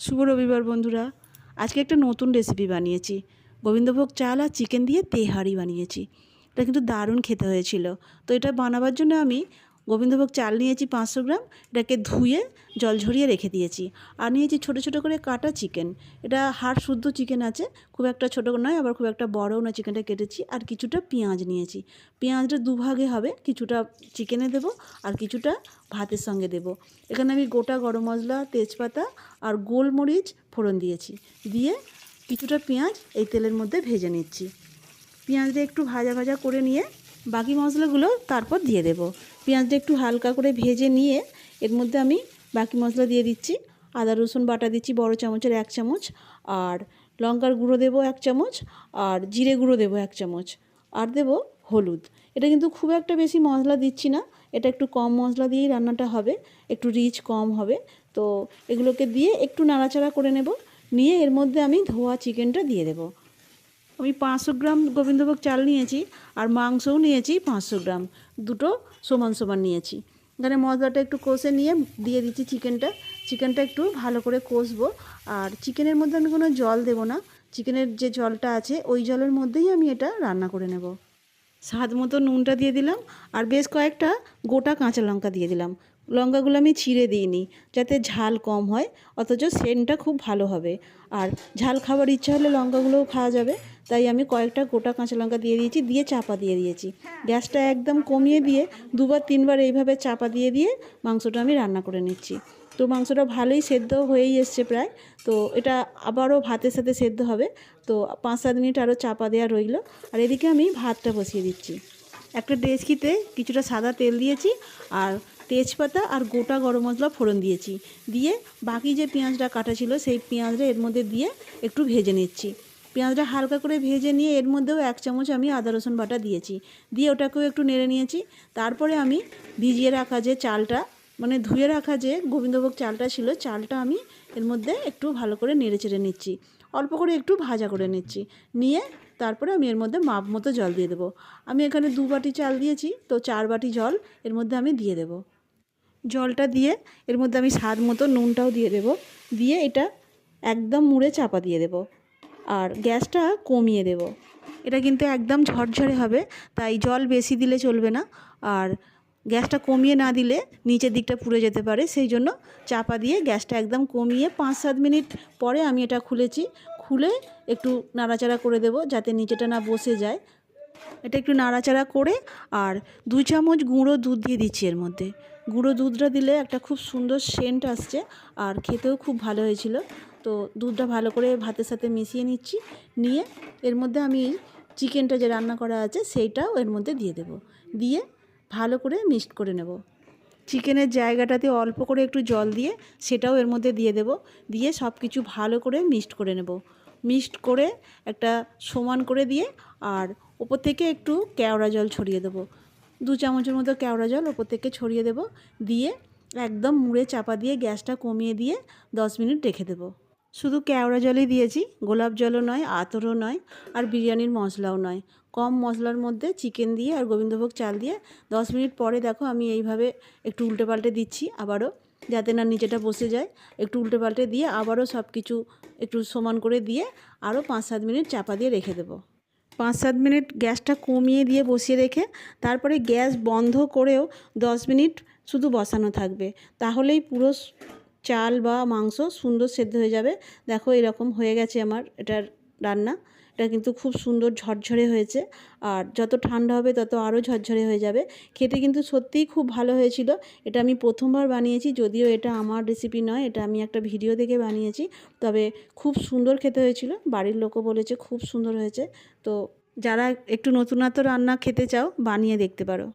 শুভ রবিবার বন্ধুরা। আজকে একটা নতুন রেসিপি বানিয়েছি। গোবিন্দভোগ চাল আর চিকেন দিয়ে তেহারি বানিয়েছি। এটা কিন্তু দারুণ খেতে হয়েছিল। তো এটা বানাবার জন্য আমি গোবিন্দভোগ চাল নিয়েছি পাঁচশো গ্রাম, এটাকে ধুয়ে জল ঝরিয়ে রেখে দিয়েছি। আর নিয়েছি ছোটো ছোটো করে কাটা চিকেন। এটা হাড় শুদ্ধ চিকেন আছে, খুব একটা ছোটো নয়, আবার খুব একটা বড়ও না চিকেনটা কেটেছি। আর কিছুটা পেঁয়াজ নিয়েছি। পেঁয়াজটা দুভাগে হবে, কিছুটা চিকেনে দেব আর কিছুটা ভাতের সঙ্গে দেব। এখানে আমি গোটা গরম মশলা, তেজপাতা আর গোলমরিচ ফোড়ন দিয়েছি। দিয়ে কিছুটা পেঁয়াজ এই তেলের মধ্যে ভেজে নিচ্ছি। পেঁয়াজটা একটু ভাজা ভাজা করে নিয়ে বাকি মশলাগুলো তারপর দিয়ে দেব। পেঁয়াজটা একটু হালকা করে ভেজে নিয়ে এর মধ্যে আমি বাকি মশলা দিয়ে দিচ্ছি। আদা, রসুন বাটা দিচ্ছি, বড় চামচের এক চামচ। আর লঙ্কার গুঁড়ো দেবো এক চামচ। আর জিরে গুঁড়ো দেবো এক চামচ। আর দেবো হলুদ। এটা কিন্তু খুব একটা বেশি মশলা দিচ্ছি না। এটা একটু কম মশলা দিয়েই রান্নাটা হবে। একটু রিচ কম হবে। তো এগুলোকে দিয়ে একটু নাড়াচাড়া করে নেব। নিয়ে এর মধ্যে আমি ধোয়া চিকেনটা দিয়ে দেবো। আমি পাঁচশো গ্রাম গোবিন্দভোগ চাল নিয়েছি আর মাংসও নিয়েছি পাঁচশো গ্রাম। দুটো সমান সমান নিয়েছি। এখানে মশলাটা একটু কষে নিয়ে দিয়ে দিচ্ছি চিকেনটা। চিকেনটা একটু ভালো করে কষবো। আর চিকেনের মধ্যে আমি কোনো জল দেবো না। চিকেনের যে জলটা আছে, ওই জলের মধ্যেই আমি এটা রান্না করে নেব। স্বাদ মতো নুনটা দিয়ে দিলাম। আর বেশ কয়েকটা গোটা কাঁচা লঙ্কা দিয়ে দিলাম। লঙ্কাগুলো আমি ছিঁড়ে দিইনি, যাতে ঝাল কম হয়, অথচ সেন্টটা খুব ভালো হবে। আর ঝাল খাবার ইচ্ছা হলে লঙ্কাগুলোও খাওয়া যাবে, তাই আমি কয়েকটা গোটা কাঁচা লঙ্কা দিয়ে দিয়েছি, দিয়ে চাপা দিয়ে দিয়েছি। গ্যাসটা একদম কমিয়ে দিয়ে দুবার তিনবার এইভাবে চাপা দিয়ে দিয়ে মাংসটা আমি রান্না করে নিচ্ছি। তো মাংসটা ভালোই সেদ্ধ হয়েই এসছে প্রায়, তো এটা আবারও ভাতের সাথে সেদ্ধ হবে। তো পাঁচ সাত মিনিট আরও চাপা দেওয়া রইল, আর এদিকে আমি ভাতটা বসিয়ে দিচ্ছি। একটা ডেচকিতে কিছুটা সাদা তেল দিয়েছি, আর তেজপাতা আর গোটা গরম মশলা ফোড়ন দিয়েছি। দিয়ে বাকি যে পেঁয়াজটা কাটা ছিল, সেই পেঁয়াজটা এর মধ্যে দিয়ে একটু ভেজে নিচ্ছি। পেঁয়াজটা হালকা করে ভেজে নিয়ে এর মধ্যেও এক চামচ আমি আদা, রসুন বাটা দিয়েছি। দিয়ে ওটাকেও একটু নেড়ে নিয়েছি। তারপরে আমি ভিজিয়ে রাখা যে চালটা মানে ধুয়ে রাখা যে গোবিন্দভোগ চালটা ছিল, চালটা আমি এর মধ্যে একটু ভালো করে নেড়ে চেড়ে নিচ্ছি। অল্প করে একটু ভাজা করে নিচ্ছি। নিয়ে তারপরে আমি এর মধ্যে মাপ মতো জল দিয়ে দেবো। আমি এখানে দু বাটি চাল দিয়েছি, তো চার বাটি জল এর মধ্যে আমি দিয়ে দেবো। জলটা দিয়ে এর মধ্যে আমি স্বাদ মতো নুনটাও দিয়ে দেব। দিয়ে এটা একদম মুড়ে চাপা দিয়ে দেব। আর গ্যাসটা কমিয়ে দেব। এটা কিন্তু একদম ঝরঝরে হবে, তাই জল বেশি দিলে চলবে না। আর গ্যাসটা কমিয়ে না দিলে নিচের দিকটা পুড়ে যেতে পারে, সেই জন্য চাপা দিয়ে গ্যাসটা একদম কমিয়ে পাঁচ সাত মিনিট পরে আমি এটা খুলেছি। খুলে একটু নাড়াচাড়া করে দেব, যাতে নিচেটা না বসে যায়। এটা একটু নাড়াচাড়া করে আর দু চামচ গুঁড়ো দুধ দিয়ে দিচ্ছি এর মধ্যে। গুঁড়ো দুধটা দিলে একটা খুব সুন্দর সেন্ট আসছে আর খেতেও খুব ভালো হয়েছিল। তো দুধটা ভালো করে ভাতের সাথে মিশিয়ে নিচ্ছি। নিয়ে এর মধ্যে আমি চিকেনটা যে রান্না করা আছে সেইটাও এর মধ্যে দিয়ে দেব। দিয়ে ভালো করে মিক্সড করে নেব। চিকেনের জায়গাটাতে অল্প করে একটু জল দিয়ে সেটাও এর মধ্যে দিয়ে দেব। দিয়ে সব কিছু ভালো করে মিক্সড করে নেব। মিক্সড করে একটা সমান করে দিয়ে আর ওপর থেকে একটু কেওড়া জল ছড়িয়ে দেবো। দু চামচের মতো কেওড়া জল ওপর থেকে ছড়িয়ে দেব। দিয়ে একদম মুড়ে চাপা দিয়ে গ্যাসটা কমিয়ে দিয়ে দশ মিনিট রেখে দেবো। শুধু কেওড়া জলই দিয়েছি। গোলাপ জলও নয়, আতরও নয়, আর বিরিয়ানির মশলাও নয়। কম মশলার মধ্যে চিকেন দিয়ে আর গোবিন্দভোগ চাল দিয়ে দশ মিনিট পরে দেখো আমি এইভাবে একটু উল্টে পাল্টে দিচ্ছি আবারও। যাতে না নিচেটা বসে যায়। একটু উল্টে পাল্টে দিয়ে আবারও সব কিছু একটু সমান করে দিয়ে আরও পাঁচ সাত মিনিট চাপা দিয়ে রেখে দেবো। পাঁচ সাত মিনিট গ্যাসটা কমিয়ে দিয়ে বসিয়ে রেখে তারপরে গ্যাস বন্ধ করেও দশ মিনিট শুধু বসানো থাকবে। তাহলেই পুরো চাল বা মাংস সুন্দর সেদ্ধ হয়ে যাবে। দেখো এরকম হয়ে গেছে আমার এটার রান্না। এটা কিন্তু খুব সুন্দর ঝরঝরে হয়েছে। আর যত ঠান্ডা হবে, তত আরও ঝরঝরে হয়ে যাবে। খেতে কিন্তু সত্যিই খুব ভালো হয়েছিল। এটা আমি প্রথমবার বানিয়েছি, যদিও এটা আমার রেসিপি নয়, এটা আমি একটা ভিডিও দেখে বানিয়েছি। তবে খুব সুন্দর খেতে হয়েছিল। বাড়ির লোকও বলেছে খুব সুন্দর হয়েছে। তো যারা একটু নতুনত্ব রান্না খেতে চাও, বানিয়ে দেখতে পারো।